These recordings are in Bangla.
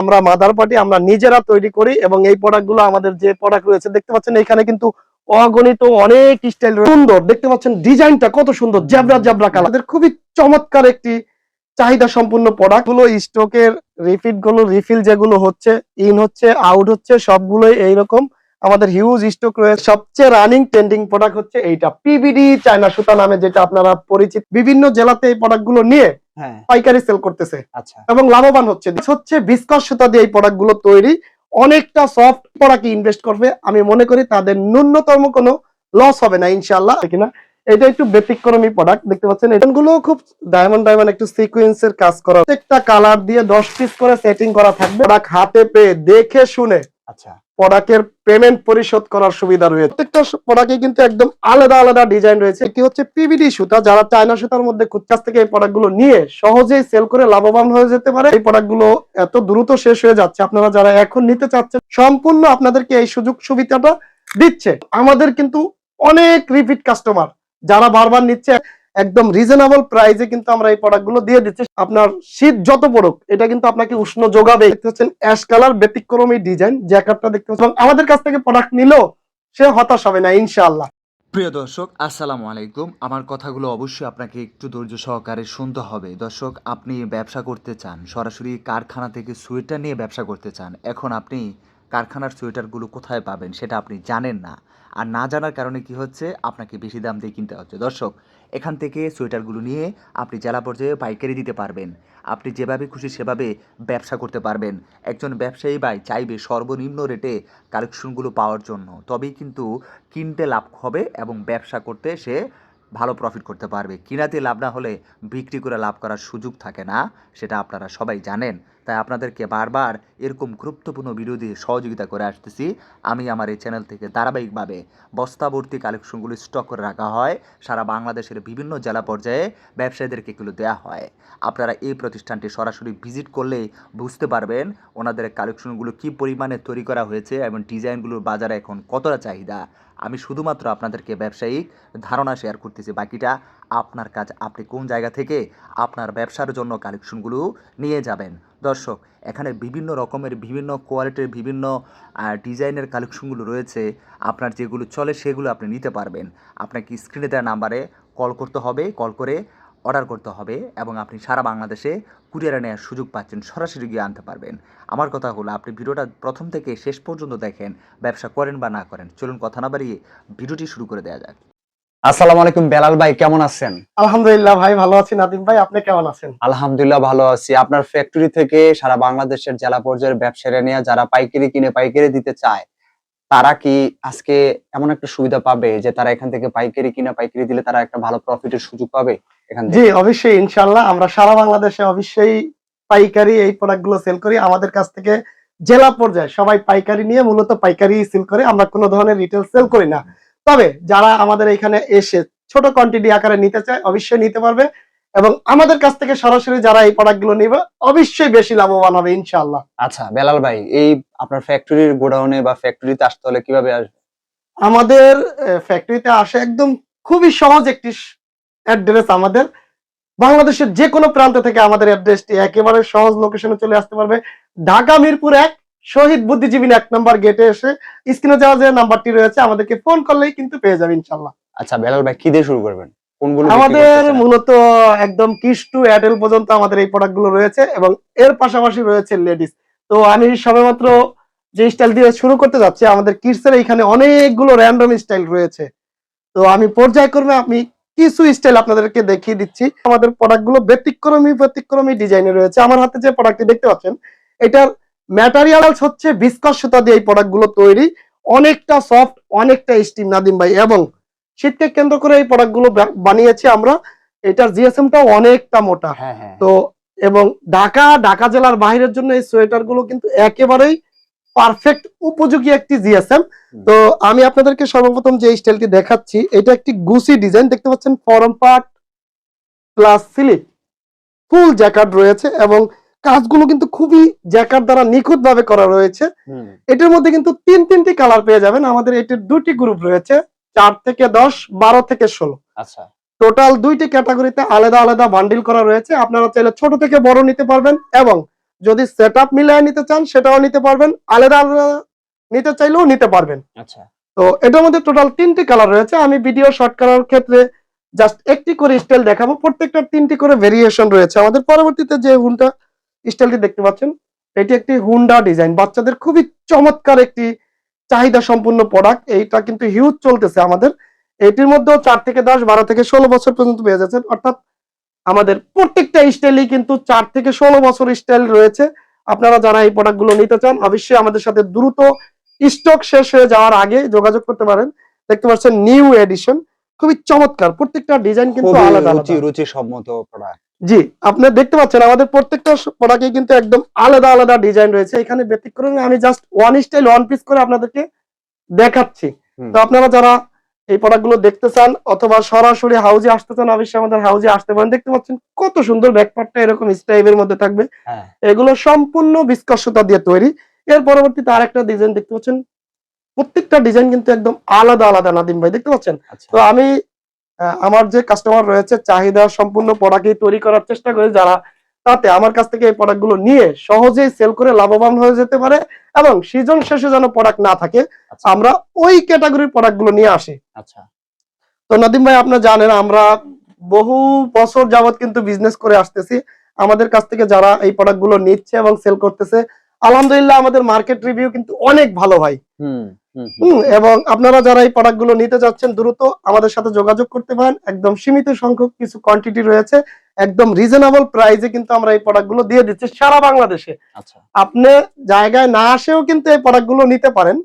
আমরা মাদার পার্টি আমরা নিজেরা তৈরি করি এবং এই প্রোডাক্টগুলো আমাদের যে প্রোডাক্ট রয়েছে, দেখতে পাচ্ছেন এখানে কিন্তু অগণিত অনেক স্টাইল সুন্দর, দেখতে পাচ্ছেন ডিজাইনটা কত সুন্দর, জ্যাবরা জ্যাবরা কালার খুবই চমৎকার একটি চাহিদা সম্পূর্ণ প্রোডাক্টগুলো স্টকের রিফিটগুলো রিফিল যেগুলো হচ্ছে ইন হচ্ছে আউট হচ্ছে, সবগুলোই এইরকম। আমাদের হিউজ স্টক রয়েছে। সবচেয়ে রানিং ট্রেন্ডিং প্রোডাক্ট হচ্ছে এইটা। পিবিডি চায়না সুতা নামে যেটা আপনারা পরিচিত। বিভিন্ন জেলাতে এই প্রোডাক্টগুলো নিয়ে হ্যাঁ। পাইকারি সেল করতেছে। আচ্ছা। এবং লাভবান হচ্ছে। হচ্ছে বিস্কস সুতা দিয়ে এই প্রোডাক্টগুলো তৈরি। অনেকটা সফট প্রোডাক্টে ইনভেস্ট করবে। আমি মনে করি তাদের ন্যূনতম কোনো লস হবে না ইনশাল্লাহ কিনা? এটা একটু ব্যতিক্রমী প্রোডাক্ট দেখতে পাচ্ছেন? এগুলো খুব ডায়মন্ড ডায়মন্ড একটু সিকোয়েন্সের কাজ করা। প্রত্যেকটা কালার দিয়ে দশ পিস করে সেটিং করা থাকবে। হাতে পেয়ে দেখে শুনে আচ্ছা। নিয়ে সহজেই সেল করে লাভবান হয়ে যেতে পারে। এই দ্রুত শেষ হয়ে যাচ্ছে। আপনারা যারা এখন নিতে চাচ্ছেন, সম্পূর্ণ আপনাদেরকে এই সুযোগ সুবিধাটা দিচ্ছে। আমাদের কিন্তু অনেক রিপিট কাস্টমার যারা বারবার নিচ্ছে একদম রিজনেবল প্রাইসে কিন্তু আমরা এই প্রোডাক্টগুলো দিয়ে দিচ্ছি। আপনার শীত যত পড়ুক, এটা কিন্তু আপনাকে উষ্ণ যোগাবে। দেখতে হচ্ছেন অ্যাশ কালার ব্যতিক্রমী ডিজাইন জ্যাকেটটা দেখতে পাচ্ছেন। আমাদের কাছ থেকে প্রোডাক্ট নিলেও সে হতাশ হবে না, ইনশাআল্লাহ। প্রিয় দর্শক, আসসালামু আলাইকুম। আমার কথাগুলো অবশ্যই আপনাকে একটু ধৈর্য সহকারে শুনতে হবে। দর্শক, আপনি ব্যবসা করতে চান, সরাসরি কারখানা থেকে সোয়েটার নিয়ে ব্যবসা করতে চান, এখন আপনি কারখানার সোয়েটারগুলো কোথায় পাবেন সেটা আপনি জানেন না। আর না জানার কারণে কি হচ্ছে? আপনাকে বেশি দাম দিয়ে কিনতে হচ্ছে। দর্শক, এখান থেকে সোয়েটারগুলো নিয়ে আপনি জেলা পর্যায়ে পাইকারি দিতে পারবেন। আপনি যেভাবে খুশি সেভাবে ব্যবসা করতে পারবেন। একজন ব্যবসায়ী ভাই চাইবে সর্বনিম্ন রেটে কালেকশনগুলো পাওয়ার জন্য। তবেই কিন্তু কিনতে লাভ হবে এবং ব্যবসা করতে সে ভালো প্রফিট করতে পারবে। কিনাতে লাভ না হলে বিক্রি করে লাভ করার সুযোগ থাকে না, সেটা আপনারা সবাই জানেন। তাই আপনাদেরকে বারবার এরকম গুরুত্বপূর্ণ বিরোধী সহযোগিতা করে আসতেছি। আমি আমার এই চ্যানেল থেকে ধারাবাহিকভাবে বস্তাবর্তী কালেকশনগুলো স্টক করে রাখা হয়। সারা বাংলাদেশের বিভিন্ন জেলা পর্যায়ে ব্যবসায়ীদেরকে এগুলো দেওয়া হয়। আপনারা এই প্রতিষ্ঠানটি সরাসরি ভিজিট করলেই বুঝতে পারবেন ওনাদের কালেকশনগুলো কী পরিমাণে তৈরি করা হয়েছে এবং ডিজাইনগুলোর বাজারে এখন কতটা চাহিদা। আমি শুধুমাত্র আপনাদেরকে ব্যবসায়িক ধারণা শেয়ার করতেছি। বাকিটা আপনার কাজ। আপনি কোন জায়গা থেকে আপনার ব্যবসার জন্য কালেকশনগুলো নিয়ে যাবেন? দর্শক, এখানে বিভিন্ন রকমের, বিভিন্ন কোয়ালিটির বিভিন্ন ডিজাইনের কালেকশনগুলো রয়েছে। আপনার যেগুলো চলে সেগুলো আপনি নিতে পারবেন। আপনাকে স্ক্রিনে দেওয়া নাম্বারে কল করতে হবে। কল করে অর্ডার করতে হবে এবং আপনি সারা বাংলাদেশে কুরিয়ারে নেওয়ার সুযোগ পাচ্ছেন সরাসরি গিয়ে আনতে পারবেন। আমার কথা হলো আপনি ভিডিওটা প্রথম থেকে শেষ পর্যন্ত দেখেন ব্যবসা করেন বা না করেন। চলুন কথা না বাড়িয়ে ভিডিওটি শুরু করে দেওয়া যাক। আসসালামু আলাইকুম বেলাল ভাই কেমন আছেন? আলহামদুলিল্লাহ ভাই ভালো আছি। নাদিম ভাই আপনি কেমন আছেন? আলহামদুলিল্লাহ ভালো আছি। আপনার ফ্যাক্টরি থেকে সারা বাংলাদেশের জেলা পর্যায়ের ব্যবসায়ীরা নিয়ে যারা পাইকারি কিনে পাইকারি দিতে চায় তারা কি আজকে এমন একটা সুবিধা পাবে যে তারা এখান থেকে পাইকারি কিনে পাইকারি দিলে তারা একটা ভালো প্রফিটের সুযোগ পাবে? এখান জি অবশ্যই ইনশাআল্লাহ আমরা সারা বাংলাদেশে অবশ্যই পাইকারি এই প্রোডাক্টগুলো সেল করি। আমাদের কাছ থেকে জেলা পর্যায়ে সবাই পাইকারি নিয়ে মূলত পাইকারি সেল করে আমরা কোনো ধরনের রিটেল সেল করি না। তবে যারা আমাদের এখানে এসে ছোট কোয়ান্টিটি আকারে নিতে চায় অবশ্যই নিতে পারবে এবং আমাদের কাছ থেকে সরাসরি যারা এই প্রোডাক্টগুলো নিবে অবশ্যই বেশি লাভবান হবে ইনশাআল্লাহ। আচ্ছা বেলাল ভাই এই আপনার ফ্যাক্টরির গোডাউনে বা ফ্যাক্টরিতে আসতে হলে কীভাবে আসবে আমাদের ফ্যাক্টরিতে আসে একদম খুবই সহজ একটি অ্যাড্রেস আমাদের। বাংলাদেশের যে কোনো প্রান্ত থেকে আমাদের অ্যাড্রেসটি একেবারে সহজ লোকেশনে চলে আসতে পারবে। ঢাকা মিরপুর এক শহীদ বুদ্ধিজীবী এক নাম্বার গেটে এসে স্ক্রিনে যাওয়া যে নাম্বারটি রয়েছে আমাদেরকে ফোন করলেই কিন্তু পেয়ে যাবে ইনশাল্লাহ আচ্ছা বেলাল ভাই কি দিয়ে শুরু করবেন? কোনগুলো আমাদের মূলত একদম কিস টু এয়ারটেল পর্যন্ত আমাদের এই প্রোডাক্টগুলো রয়েছে এবং এর পাশাপাশি রয়েছে লেডিস তো আমি সবেমাত্র যে স্টাইল দিয়ে শুরু করতে যাচ্ছি আমাদের কিডস এর এখানে অনেকগুলো র্যান্ডম স্টাইল রয়েছে। তো আমি পর্যায়ক্রমে আমি কিছু স্টাইল আপনাদেরকে দেখিয়ে দিচ্ছি। আমাদের প্রোডাক্টগুলো ব্যতিক্রমী ব্যতিক্রমী ডিজাইনে রয়েছে। আমার হাতে যে প্রোডাক্টটি দেখতে পাচ্ছেন এটার ম্যাটারিয়ালস হচ্ছে বিস্কস সুতা দিয়ে এই তৈরি। অনেকটা সফট অনেকটা স্টিম নাদিম ভাই। এবং শীতকে কেন্দ্র করে এই প্রোডাক্টগুলো বানিয়েছি আমরা। এটার জিএসএমটাও অনেকটা মোটা। হ্যাঁ হ্যাঁ। তো এবং ঢাকা ঢাকা জেলার বাইরের জন্য এই সোয়েটারগুলো কিন্তু একেবারেই পারফেক্ট উপযোগী একটি জিএসএম তো আমি আপনাদেরকে সর্বপ্রথম যে স্টাইলটি দেখাচ্ছি এটা একটি গুসি ডিজাইন দেখতে পাচ্ছেন form part plus slip full jacquard রয়েছে এবং কাজগুলো কিন্তু খুবই জ্যাকার্ড দ্বারা নিখুঁত ভাবে করা রয়েছে। এটার মধ্যে কিন্তু তিন তিনটি কালার পেয়ে যাবেন। আমাদের এটির দুটি গ্রুপ রয়েছে চার থেকে দশ বারো থেকে ষোলো। আচ্ছা। টোটাল দুইটি ক্যাটাগরিতে আলাদা আলাদা বান্ডিল করা রয়েছে। আপনারা চাইলে ছোট থেকে বড় নিতে পারবেন এবং যদি সেট আপ মিলিয়ে নিতে চান সেটাও নিতে পারবেন। আলাদা আলাদা নিতে চাইলেও নিতে পারবেন। আচ্ছা। তো এটার মধ্যে টোটাল তিনটি কালার রয়েছে। আমি ভিডিও শর্ট করার ক্ষেত্রে জাস্ট একটি করে স্টাইল দেখাবো। প্রত্যেকটা তিনটি করে ভেরিয়েশন রয়েছে। আমাদের পরবর্তীতে যে হুন্ডা স্টাইলটি দেখতে পাচ্ছেন এটি একটি হুন্ডা ডিজাইন বাচ্চাদের খুবই চমৎকার একটি চাহিদা সম্পূর্ণ প্রোডাক্ট এইটা কিন্তু হিউজ চলতেছে আমাদের। এটির মধ্যেও চার থেকে দশ বারো থেকে ষোলো বছর পর্যন্ত পেয়ে যাচ্ছেন। অর্থাৎ আমাদের প্রত্যেকটা স্টাইলই কিন্তু চার থেকে ষোলো বছর স্টাইল রয়েছে। আপনারা যারা এই প্রোডাক্টগুলো নিতে চান অবশ্যই আমাদের সাথে দ্রুত স্টক শেষ হয়ে যাওয়ার আগে যোগাযোগ করতে পারেন। দেখতে পাচ্ছেন নিউ এডিশন খুবই চমৎকার। প্রত্যেকটা ডিজাইন কিন্তু আলাদা রুচি রুচি সম্মত প্রোডাক্ট জি আপনি দেখতে পাচ্ছেন আমাদের প্রত্যেকটা প্রোডাক্টে কিন্তু একদম আলাদা আলাদা ডিজাইন রয়েছে। এখানে ব্যতিক্রমে আমি just one style one piece করে আপনাদেরকে দেখাচ্ছি। তো আপনারা যারা এই প্রোডাক্টগুলো দেখতে চান অথবা সরাসরি হাউজে আসতে চান অবশ্যই আমাদের হাউজে আসতে পারেন। দেখতে পাচ্ছেন কত সুন্দর ব্যাকপার্টটা এরকম স্টাইপের মধ্যে থাকবে। হ্যাঁ। এগুলো সম্পূর্ণ বিস্কর্ষতা দিয়ে তৈরি। এর পরবর্তীতে আরেকটা ডিজাইন দেখতে পাচ্ছেন। প্রত্যেকটা ডিজাইন কিন্তু একদম আলাদা আলাদা নাদিম ভাই দেখতে পাচ্ছেন? আচ্ছা। তো আমি আমার যে কাস্টমার রয়েছে চাহিদা সম্পূর্ণ প্রোডাক্টই তৈরি করার চেষ্টা করি। যারা তাতে আমার কাছ থেকে এই প্রোডাক্ট নিয়ে সহজেই সেল করে লাভবান হয়ে যেতে পারে এবং সিজন শেষে যেন প্রোডাক্ট না থাকে আচ্ছা। আমরা ওই ক্যাটাগরির প্রোডাক্ট নিয়ে আসি। আচ্ছা। তো নাদিম ভাই আপনারা জানেন আমরা বহু বছর যাবত কিন্তু বিজনেস করে আসতেছি। আমাদের কাছ থেকে যারা এই প্রোডাক্টগুলো নিচ্ছে এবং সেল করতেছে আলহামদুলিল্লাহ আমাদের মার্কেট রিভিউ কিন্তু অনেক ভালো ভাই। এবং আপনারা যারা এই প্রোডাক্টগুলো নিতে যাচ্ছেন দ্রুত আমাদের সাথে যোগাযোগ করতে পারেন। একদম সীমিত সংখ্যক কিছু কোয়ান্টিটি রয়েছে। একদম রিজনেবল প্রাইসে কিন্তু আমরা এই প্রোডাক্টগুলো দিয়ে দিচ্ছি সারা বাংলাদেশে। আচ্ছা। আপনি জায়গায় না আসেও কিন্তু এই প্রোডাক্টগুলো নিতে পারেন।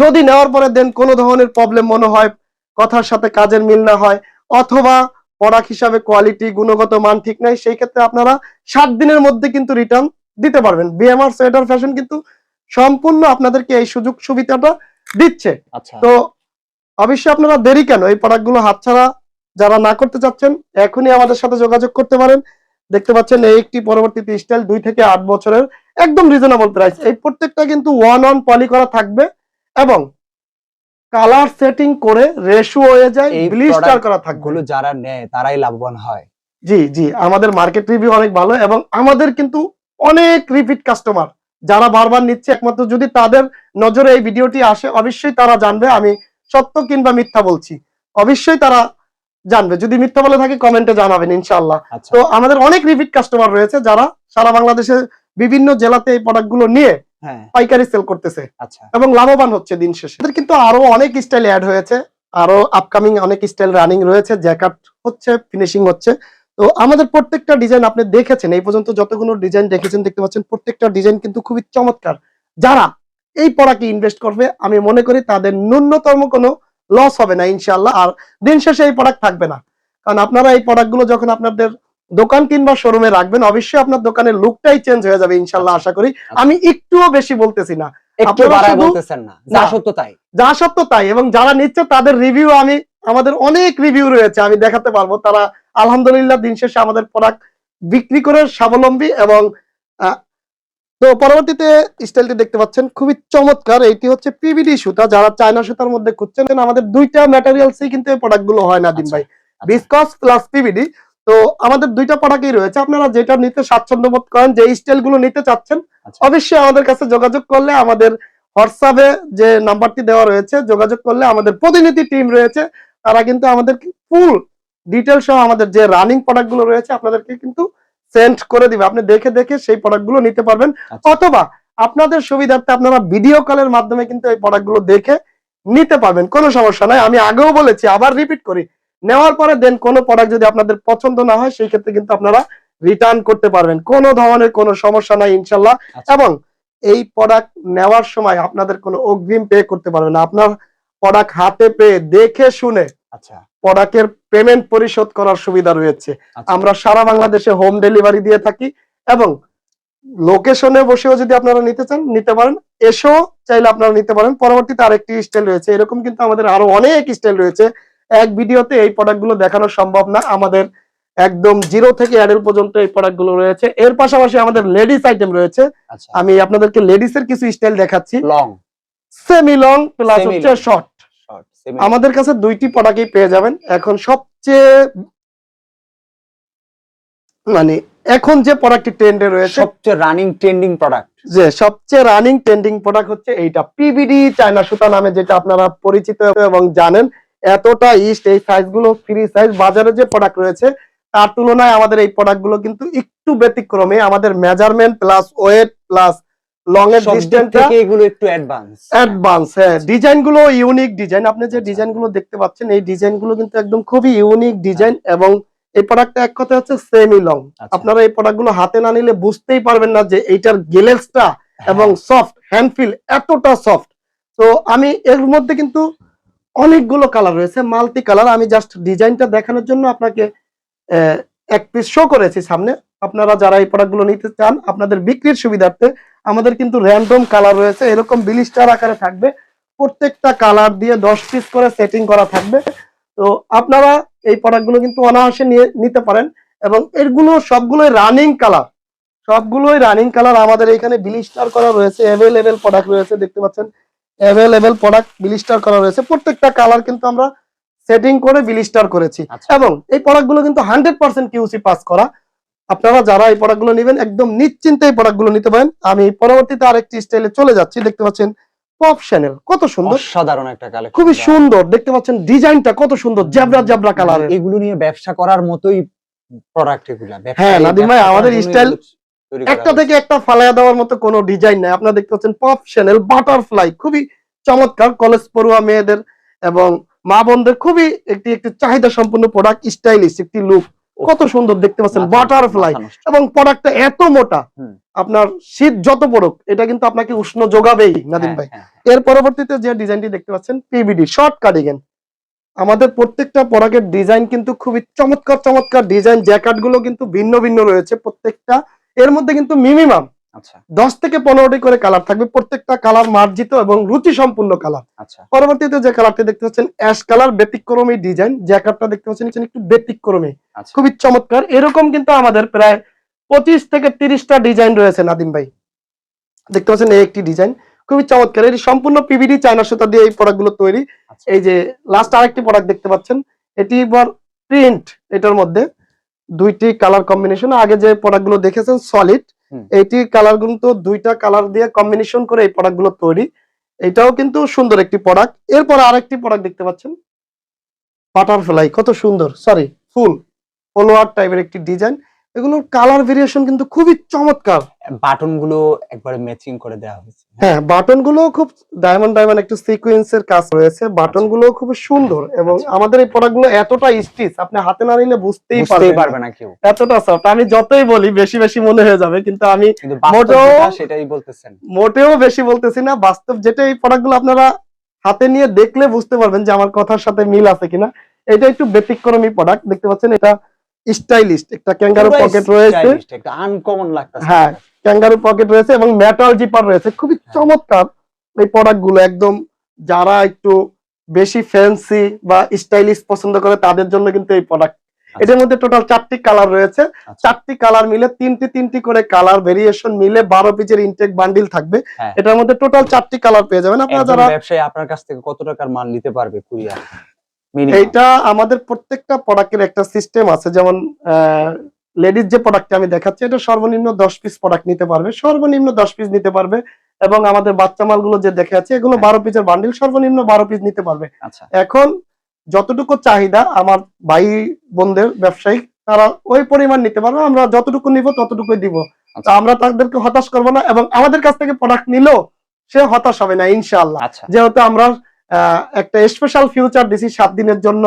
যদি নেওয়ার পরে দেন কোনো ধরনের প্রবলেম মনে হয় কথার সাথে কাজের মিল না হয় অথবা প্রোডাক্ট হিসাবে কোয়ালিটি গুণগত মান ঠিক নাই সেই ক্ষেত্রে আপনারা সাত দিনের মধ্যে কিন্তু রিটার্ন দিতে পারবেন। বিএমআর সোয়েটার ফ্যাশন কিন্তু সম্পূর্ণ আপনাদেরকে এই সুযোগ সুবিধাটা দিচ্ছে। আচ্ছা। তো অবশ্যই আপনারা দেরি কেন? এই প্রোডাক্টগুলো হাতছাড়া যারা না করতে চাচ্ছেন এখনই আমাদের সাথে যোগাযোগ করতে পারেন। দেখতে পাচ্ছেন এই একটি পরবর্তীতে স্টাইল দুই থেকে আট বছরের একদম রিজনেবল প্রাইস এই প্রত্যেকটা কিন্তু ওয়ান অন পলি করা থাকবে এবং কালার সেটিং করে রেশু হয়ে যায় ব্লিস্টার করা থাকবে। গুলো যারা নেয় তারাই লাভবান হয়। জি জি আমাদের মার্কেট রিভিউ অনেক ভালো এবং আমাদের কিন্তু অনেক রিপিট কাস্টমার যারা বারবার নিচ্ছে একমাত্র যদি তাদের নজরে এই ভিডিওটি আসে অবশ্যই তারা জানবে আমি সত্য কিংবা মিথ্যা বলছি। অবশ্যই তারা জানবে। যদি মিথ্যা বলে থাকি কমেন্টে জানাবেন ইনশাআল্লাহ। আচ্ছা। তো আমাদের অনেক রিপিট কাস্টমার রয়েছে যারা সারা বাংলাদেশের বিভিন্ন জেলাতে এই প্রোডাক্টগুলো নিয়ে হ্যাঁ। পাইকারি সেল করতেছে আচ্ছা। এবং লাভবান হচ্ছে দিন শেষে। কিন্তু আরও অনেক স্টাইল অ্যাড হয়েছে আরও আপকামিং অনেক স্টাইল রানিং রয়েছে জ্যাকাট হচ্ছে ফিনিশিং হচ্ছে। তো আমাদের প্রত্যেকটা ডিজাইন আপনি দেখেছেন এই পর্যন্ত যতগুলো ডিজাইন দেখেছেন দেখতে পাচ্ছেন প্রত্যেকটা ডিজাইন কিন্তু খুবই চমৎকার। যারা এই পড়াকে ইনভেস্ট করবে আমি মনে করি তাদের ন্যূনতম কোনো লস হবে না ইনশাল্লাহ আর দিন শেষে এই প্রোডাক্ট থাকবে না। কারণ আপনারা এই প্রোডাক্টগুলো যখন আপনাদের দোকান কিংবা শোরুমে রাখবেন অবশ্যই আপনার দোকানের লুকটাই চেঞ্জ হয়ে যাবে ইনশাল্লাহ আশা করি। আমি একটুও বেশি বলতেছি না। যা সত্য তাই। যা সত্য তাই। এবং যারা নিচ্ছে তাদের রিভিউ আমি আমাদের অনেক রিভিউ রয়েছে আমি দেখাতে পারব। তারা আলহামদুলিল্লাহ দিন শেষে আমাদের প্রোডাক্ট বিক্রি করে স্বাবলম্বী এবং তো পরবর্তীতে স্টাইলটি দেখতে পাচ্ছেন খুবই চমৎকার। এইটি হচ্ছে পিভিডি সুতা। যারা চায়না সুতার মধ্যে খুঁজছেন আমাদের দুইটা ম্যাটেরিয়ালসই কিন্তু এই প্রোডাক্টগুলো হয় না দিন আচ্ছা, ভাই। বিসকস প্লাস পিভিডি তো আমাদের দুইটা প্রোডাক্টই রয়েছে। আপনারা যেটা নিতে স্বাচ্ছন্দ্য বোধ করেন যে স্টাইলগুলো নিতে চাচ্ছেন আচ্ছা। অবশ্যই আমাদের কাছে যোগাযোগ করলে আমাদের হোয়াটসঅ্যাপে যে নাম্বারটি দেওয়া রয়েছে যোগাযোগ করলে আমাদের প্রতিনিধি টিম রয়েছে। তারা কিন্তু আমাদের ফুল ডিটেল সহ আমাদের যে রানিং প্রোডাক্টগুলো রয়েছে আপনাদেরকে কিন্তু সেন্ড করে দিবে। আপনি দেখে দেখে সেই প্রোডাক্টগুলো নিতে পারবেন। আচ্ছা। অথবা আপনাদের সুবিধার্থে আপনারা ভিডিও কলের মাধ্যমে কিন্তু এই প্রোডাক্টগুলো দেখে নিতে পারবেন। কোনো সমস্যা নাই। আমি আগেও বলেছি আবার রিপিট করি। নেওয়ার পরে দেন কোনো প্রোডাক্ট যদি আপনাদের পছন্দ না হয় সেই ক্ষেত্রে কিন্তু আপনারা রিটার্ন করতে পারবেন। কোনো ধরনের কোনো সমস্যা নাই ইনশাল্লাহ। আচ্ছা। এবং এই প্রোডাক্ট নেওয়ার সময় আপনাদের কোনো অগ্রিম পে করতে পারবেন না। আপনার প্রোডাক্ট হাতে পেয়ে দেখে শুনে প্রোডাক্টের পেমেন্ট পরিশোধ করার সুবিধা রয়েছে। আচ্ছা। আমরা সারা বাংলাদেশে হোম ডেলিভারি দিয়ে থাকি এবং লোকেশনে বসেও যদি আপনারা নিতে চান নিতে পারেন। এসেও চাইলে আপনারা নিতে পারেন। পরবর্তীতে আরেকটি স্টাইল রয়েছে। এরকম কিন্তু আমাদের আরও অনেক স্টাইল রয়েছে। এক ভিডিওতে এই প্রোডাক্টগুলো দেখানো সম্ভব না। আমাদের একদম জিরো থেকে অ্যাডেল পর্যন্ত এই প্রোডাক্টগুলো রয়েছে। এর পাশাপাশি আমাদের লেডিস আইটেম রয়েছে। আচ্ছা। আমি আপনাদেরকে লেডিস এর কিছু স্টাইল দেখাচ্ছি। লং সেমি লং প্লাস হচ্ছে শর্ট আমাদের কাছে দুইটি প্রোডাক্টই পেয়ে যাবেন। এখন সবচেয়ে মানে এখন যে প্রোডাক্টটি ট্রেন্ডে রয়েছে সবচেয়ে রানিং ট্রেন্ডিং প্রোডাক্ট যে সবচেয়ে রানিং ট্রেন্ডিং প্রোডাক্ট হচ্ছে এইটা। পিবিডি চায়না সুতা নামে যেটা আপনারা পরিচিত এবং জানেন। এতটা ইস্ট এই সাইজগুলো ফ্রি সাইজ বাজারে যে প্রোডাক্ট রয়েছে তার তুলনায় আমাদের এই প্রোডাক্টগুলো কিন্তু একটু ব্যতিক্রমে। আমাদের measurement plus weight plus long এর ডিস্টেন্সটা থেকে এগুলো একটু অ্যাডভান্স অ্যাডভান্স হ্যাঁ ডিজাইনগুলো ইউনিক ডিজাইন আপনি যে ডিজাইনগুলো দেখতে পাচ্ছেন এই ডিজাইনগুলো কিন্তু একদম খুবই ইউনিক ডিজাইন এবং এই প্রোডাক্টটা এক কথা হচ্ছে সেমি লং আচ্ছা। আপনারা এই প্রোডাক্টগুলো হাতে না নিলে বুঝতেই পারবেন না যে এইটার গেলেসটা এবং সফট হ্যান্ড ফিল এতটা সফট তো আমি এর মধ্যে কিন্তু অনেকগুলো কালার রয়েছে মাল্টি কালার আমি জাস্ট ডিজাইনটা দেখানোর জন্য আপনাকে এক পিস শো করেছি সামনে। আপনারা যারা এই প্রোডাক্টগুলো নিতে চান আপনাদের বিক্রির সুবিধার্থে আমাদের কিন্তু র্যান্ডম কালার রয়েছে এরকম বিলিস্টার আকারে থাকবে। প্রত্যেকটা কালার দিয়ে দশ পিস করে সেটিং করা থাকবে। তো আপনারা এই প্রোডাক্টগুলো কিন্তু অনায়াসে নিয়ে নিতে পারেন এবং এরগুলো সবগুলোই রানিং কালার সবগুলোই রানিং কালার আমাদের এখানে বিলিস্টার করা রয়েছে অ্যাভেলেবেল প্রোডাক্ট রয়েছে দেখতে পাচ্ছেন? অ্যাভেলেবেল প্রোডাক্ট বিলিস্টার করা রয়েছে। প্রত্যেকটা কালার কিন্তু আমরা সেটিং করে বিলিস্টার করেছি। আচ্ছা। এবং এই প্রোডাক্টগুলো কিন্তু হান্ড্রেড পার্সেন্ট কিউসি পাস করা। আপনারা যারা এই প্রোডাক্টগুলো নেবেন একদম নিশ্চিন্তে এই প্রোডাক্টগুলো নিতে পারেন। আমি পরবর্তীতে আরেকটি স্টাইলে চলে যাচ্ছি দেখতে পাচ্ছেন পপ চ্যানেল কত সুন্দর। অসাধারণ একটা কালেকশন খুবই সুন্দর দেখতে পাচ্ছেন ডিজাইনটা কত সুন্দর জ্যাবরা জ্যাবরা কালার এগুলো নিয়ে ব্যবসা করার মতোই প্রোডাক্ট এগুলা হ্যাঁ, নাদিম ভাই, আমাদের স্টাইল একটা থেকে একটা ফালাইয়া দেওয়ার মতো কোনো ডিজাইন নাই। আপনারা দেখতে পাচ্ছেন পপ চ্যানেল বাটারফ্লাই খুবই চমৎকার কলেজ পড়ুয়া মেয়েদের এবং মা বোনদের খুবই একটি একটি চাহিদা সম্পূর্ণ প্রোডাক্ট স্টাইলিশ একটি লুক কত সুন্দর দেখতে পাচ্ছেন বাটারফ্লাই এবং প্রোডাক্টটা এত মোটা আপনার শীত যত পড়ুক এটা কিন্তু আপনাকে উষ্ণ যোগাবেই নাদিম ভাই। এর পরবর্তীতে যে ডিজাইনটি দেখতে পাচ্ছেন পিবিডি শর্ট কার্ডিগান আমাদের প্রত্যেকটা প্রোডাক্টের ডিজাইন কিন্তু খুবই চমৎকার চমৎকার ডিজাইন জ্যাকেটগুলো কিন্তু ভিন্ন ভিন্ন রয়েছে প্রত্যেকটা। এর মধ্যে কিন্তু মিনিমাম দশ থেকে পনেরোটি করে কালার থাকবে। প্রত্যেকটা কালার মার্জিত এবং রুচি সম্পূর্ণ কালার আচ্ছা। পরবর্তীতে যে কালারটি দেখতে পাচ্ছেন অ্যাশ কালার ব্যতিক্রমী ডিজাইন জ্যাকেটটা দেখতে পাচ্ছেন একটু ব্যতিক্রমী। আচ্ছা। খুবই চমৎকার। এরকম কিন্তু আমাদের প্রায় পঁচিশ থেকে তিরিশটা ডিজাইন রয়েছে নাদিম ভাই। দেখতে পাচ্ছেন এই একটি ডিজাইন খুবই চমৎকার। এটি সম্পূর্ণ পিভিডি চায়না সুতা দিয়ে এই প্রোডাক্টগুলো তৈরি। আচ্ছা। এই যে লাস্ট আরেকটি প্রোডাক্ট দেখতে পাচ্ছেন এটি এবার প্রিন্ট এটার মধ্যে দুইটি কালার কম্বিনেশন আগে যে প্রোডাক্টগুলো দেখেছেন সলিড এইটি কালার কিন্তু দুইটা কালার দিয়ে কম্বিনেশন করে এই প্রোডাক্টগুলো তৈরি। এটাও কিন্তু সুন্দর একটি প্রোডাক্ট এরপর আরেকটি প্রোডাক্ট দেখতে পাচ্ছেন। বাটারফ্লাই কত সুন্দর সরি ফুল ফলোয়ার টাইপের একটি ডিজাইন এগুলোর কালার ভেরিয়েশন কিন্তু খুবই চমৎকার। বাটনগুলো একবারে ম্যাচিং করে দেওয়া হয়েছে। হ্যাঁ বাটনগুলো খুব ডায়মন্ড ডায়মন্ড একটু সিকোয়েন্সের কাজ রয়েছে। বাটনগুলো খুব সুন্দর এবং আচ্ছা। আমাদের এই প্রোডাক্টগুলো এতটা স্টিচ আপনি হাতে না নিলে বুঝতেই পারবে না। না কেউ। এতটা সফট আমি যতই বলি বেশি বেশি মনে হয়ে যাবে কিন্তু আমি মোটেও- সেটাই বলতেছেন। মোটেও বেশি বলতেছি না বাস্তব যেটা এই প্রোডাক্টগুলো আপনারা হাতে নিয়ে দেখলে বুঝতে পারবেন যে আমার কথার সাথে মিল আছে কিনা। এটা একটু ব্যতিক্রমী প্রোডাক্ট দেখতে পাচ্ছেন? এটা স্টাইলিস্ট একটা ক্যাঙ্গারু পকেট রয়েছে। একটা আনকমন লাগতেছে। হ্যাঁ। ক্যাঙ্গারু পকেট রয়েছে এবং মেটাল জিপার রয়েছে। খুবই হ্যাঁ। চমৎকার এই প্রোডাক্টগুলো একদম যারা একটু বেশি ফ্যান্সি বা স্টাইলিশ পছন্দ করে তাদের জন্য কিন্তু এই প্রোডাক্ট এটার মধ্যে টোটাল চারটি কালার রয়েছে। আচ্ছা। চারটি কালার মিলে তিনটি তিনটি করে কালার ভেরিয়েশন মিলে বারো পিচের ইনটেক বান্ডিল থাকবে। হ্যাঁ। এটার মধ্যে টোটাল চারটি কালার পেয়ে যাবেন। আপনারা যারা ব্যবসায়ী আপনার কাছ থেকে কত টাকার মাল নিতে পারবে কুরিয়ার? এইটা আমাদের প্রত্যেকটা প্রোডাক্টের একটা সিস্টেম আছে। যেমন লেডিস যে প্রোডাক্টটা আমি দেখাচ্ছি এটা সর্বনিম্ন দশ পিস প্রোডাক্ট নিতে পারবে। সর্বনিম্ন দশ পিস নিতে পারবে এবং আমাদের বাচ্চা মালগুলো যে দেখে আছে এগুলো হ্যাঁ। বারো পিসের বান্ডিল সর্বনিম্ন বারো পিস নিতে পারবে। আচ্ছা। এখন যতটুকু চাহিদা আমার ভাই বোনদের ব্যবসায়ী তারা ওই পরিমাণ নিতে পারবে। আমরা যতটুকু নিব ততটুকুই দিব। আচ্ছা। আমরা তাদেরকে হতাশ করব না এবং আমাদের কাছ থেকে প্রোডাক্ট নিলেও সে হতাশ হবে না ইনশাআল্লাহ। আচ্ছা। যেহেতু আমরা একটা স্পেশাল ফিউচার দিছি সাত দিনের জন্য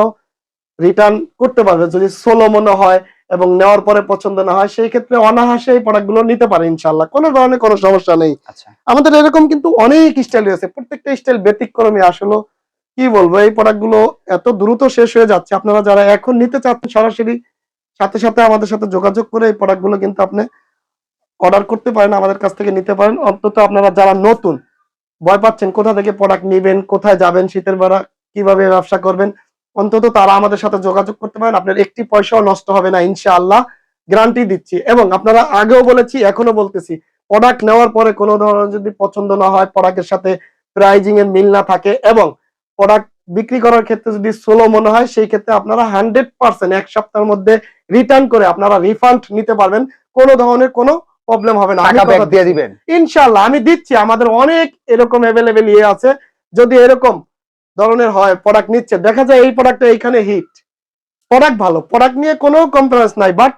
রিটার্ন করতে পারবে। যদি সোলো মনে হয় এবং নেওয়ার পরে পছন্দ না হয় সেই ক্ষেত্রে অনাহাসে এই প্রোডাক্টগুলো নিতে পারে ইনশাল্লাহ কোনো ধরনের কোনো সমস্যা নেই। আচ্ছা। আমাদের এরকম কিন্তু অনেক স্টাইল রয়েছে প্রত্যেকটা স্টাইল ব্যতিক্রমী আসলে কি বলব এই প্রোডাক্টগুলো এত দ্রুত শেষ হয়ে যাচ্ছে। আপনারা যারা এখন নিতে চাচ্ছেন সরাসরি সাথে সাথে আমাদের সাথে যোগাযোগ করে এই প্রোডাক্টগুলো কিন্তু আপনি অর্ডার করতে পারেন আমাদের কাছ থেকে নিতে পারেন। অন্তত আপনারা যারা নতুন ভয় পাচ্ছেন, কোথা থেকে প্রোডাক্ট নেবেন, কোথায় যাবেন, শীতের বেলা কীভাবে ব্যবসা করবেন, অন্তত তারা আমাদের সাথে যোগাযোগ করতে পারেন, আপনার একটি পয়সাও নষ্ট হবে না, ইনশাআল্লাহ গ্যারান্টি দিচ্ছি। এবং আপনারা আগেও বলেছি এখনও বলতেছি প্রোডাক্ট নেওয়ার পরে কোনো ধরনের যদি পছন্দ না হয় প্রোডাক্টের সাথে প্রাইজিং এর মিল না থাকে এবং প্রোডাক্ট বিক্রি করার ক্ষেত্রে যদি সোলো মনে হয়, সেই ক্ষেত্রে আপনারা হান্ড্রেড পার্সেন্ট এক সপ্তাহের মধ্যে রিটার্ন করে আপনারা রিফান্ড নিতে পারবেন। কোনো ধরনের কোনো প্রবলেম হবে না। টাকা ব্যাক দিয়ে দিবেন। ইনশাল্লাহ আমি দিচ্ছি। আমাদের অনেক এরকম অ্যাভেলেবেল ইয়ে আছে। যদি এরকম ধরনের হয় প্রোডাক্ট নিচ্ছে। দেখা যায় এই প্রোডাক্টটা এইখানে হিট প্রোডাক্ট ভালো। প্রোডাক্ট নিয়ে কোনো কম্পারেন্স নাই। বাট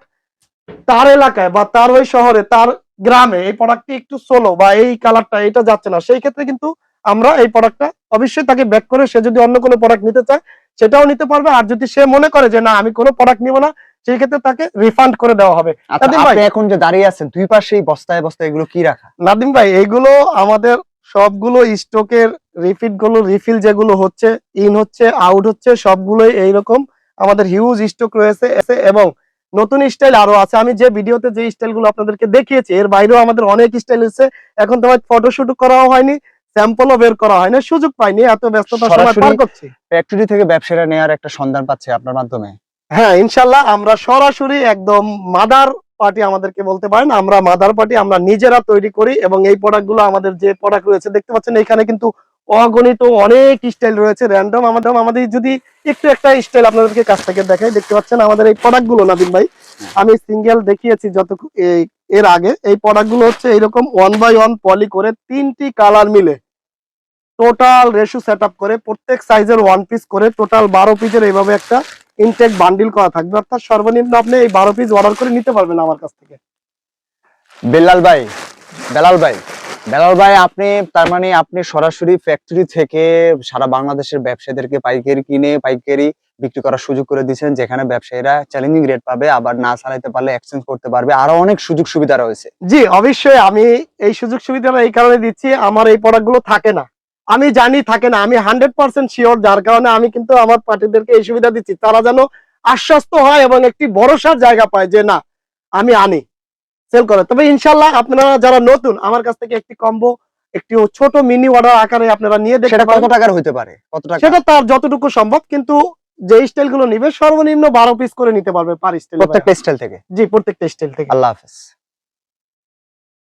তার এলাকায় বা তার ওই শহরে তার গ্রামে এই প্রোডাক্টটি একটু সোলো বা এই কালারটা এটা যাচ্ছে না। সেই ক্ষেত্রে কিন্তু আমরা এই প্রোডাক্টটা অবশ্যই তাকে ব্যাক করে সে যদি অন্য কোনো প্রোডাক্ট নিতে চায় সেটাও নিতে পারবে। আর যদি সে মনে করে যে না আমি কোনো প্রোডাক্ট নিব না সেই ক্ষেত্রে তাকে রিফান্ড করে দেওয়া হবে। আচ্ছা নাদিম ভাই। এখন যে দাঁড়িয়ে আছেন দুই পাশেই বস্তায় বস্তায় এগুলো কি রাখা? নাদিম ভাই এইগুলো আমাদের সবগুলো স্টকের রিফিটগুলো রিফিল যেগুলো হচ্ছে ইন হচ্ছে আউট হচ্ছে সবগুলোই এইরকম আমাদের হিউজ স্টক রয়েছে এবং নতুন স্টাইল আরও আছে। আমি যে ভিডিওতে যে স্টাইলগুলো আপনাদেরকে দেখিয়েছি এর বাইরেও আমাদের অনেক স্টাইল এসেছে এখন তোমার ফটোশুট করাও হয়নি স্যাম্পলও বের করা হয়নি সুযোগ পাইনি এত ব্যস্ততার সময় পার করছি। ফ্যাক্টরি থেকে ব্যবসায়ীরা নেওয়ার একটা সন্ধান পাচ্ছে আপনার মাধ্যমে? হ্যাঁ ইনশাল্লাহ আমরা সরাসরি একদম মাদার পার্টি আমাদেরকে বলতে পারেন। আমরা মাদার পার্টি আমরা নিজেরা তৈরি করি এবং এই প্রোডাক্টগুলো আমাদের যে প্রোডাক্ট রয়েছে দেখতে পাচ্ছেন এখানে কিন্তু অগণিত অনেক স্টাইল রয়েছে র্যান্ডম আমাদের আমাদের যদি একটু একটা স্টাইল আপনাদেরকে কাছ থেকে দেখাই দেখতে পাচ্ছেন আমাদের এই প্রোডাক্টগুলো নাদিম ভাই। আমি সিঙ্গেল দেখিয়েছি যত এর আগে। এই প্রোডাক্টগুলো হচ্ছে এইরকম ওয়ান বাই ওয়ান পলি করে তিনটি কালার মিলে। টোটাল রেশু সেট করে প্রত্যেক সাইজের ওয়ান পিস করে টোটাল বারো পিসের এইভাবে একটা ইনটেক বান্ডিল করা থাকবে। অর্থাৎ সর্বনিম্ন আপনি এই বারো পিস অর্ডার করে নিতে পারবেন আমার কাছ থেকে। বেলাল ভাই বেলাল ভাই বেলাল ভাই আপনি তার মানে আপনি সরাসরি ফ্যাক্টরি থেকে সারা বাংলাদেশের ব্যবসায়ীদেরকে পাইকারি কিনে পাইকারি বিক্রি করার সুযোগ করে দিয়েছেন যেখানে ব্যবসায়ীরা চ্যালেঞ্জিং রেট পাবে আবার না চালাইতে পারলে এক্সচেঞ্জ করতে পারবে। আরও অনেক সুযোগ সুবিধা রয়েছে। জি অবশ্যই আমি এই সুযোগ সুবিধাটা এই কারণে দিচ্ছি আমার এই প্রোডাক্টগুলো থাকে না। আমি জানি থাকে না আমি হান্ড্রেড পার্সেন্ট শিওর যার কারণে আমি কিন্তু আমার পার্টিদেরকে এই সুবিধা দিচ্ছি। তারা যেন আশ্বস্ত হয় এবং একটি ভরসার জায়গা পায় যে না আমি আনি। সেল করে। তবে ইনশাল্লাহ আপনারা যারা নতুন আমার কাছ থেকে একটি কম্বো একটি ছোট মিনি অর্ডার আকারে আপনারা নিয়ে দেখতে সেটা কত টাকার হতে পারে? কত টাকা? সেটা তার যতটুকু সম্ভব কিন্তু যে স্টাইলগুলো নিবে সর্বনিম্ন বারো পিস করে নিতে পারবে পার স্টাইল প্রত্যেকটা স্টাইল থেকে? জি প্রত্যেকটা স্টাইল থেকে। আল্লাহ হাফেজ।